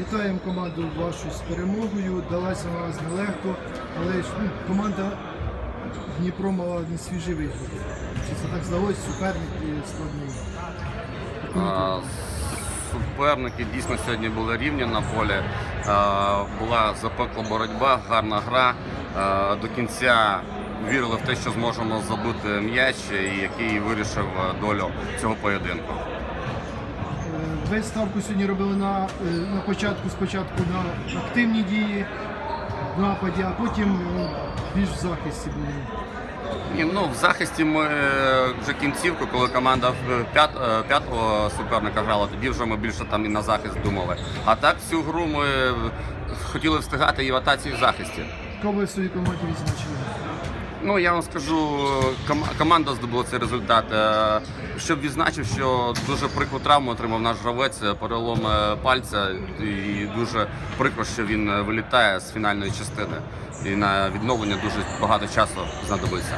Вітаємо команду вашу з перемогою. Далася вона нас нелегко, але ну, команда Дніпро мала не свіжий вихід. Чи це так здалося, суперники складні. А, Суперники дійсно сьогодні були рівні на полі. Була запекла боротьба, гарна гра. До кінця вірили в те, що зможемо забити м'яч, який вирішив е, долю цього поєдинку. Весь ставку сьогодні робили на, е, на початку, спочатку на активні дії нападі, а потім е, більш в захисті були. Ні, ну в захисті ми е, вже кінцівку, коли команда п'ят, п'ятого суперника грала, тоді вже ми більше там і на захист думали. А так всю гру ми хотіли встигати і в атаці, і в захисті. В своїй команді відзначили? Ну я вам скажу, ком- команда здобула цей результат. Е, Щоб відзначив, що дуже прикру травму отримав наш гравець, е, перелом е, пальця, і дуже прикро, що він вилітає з фінальної частини. І на відновлення дуже багато часу знадобиться.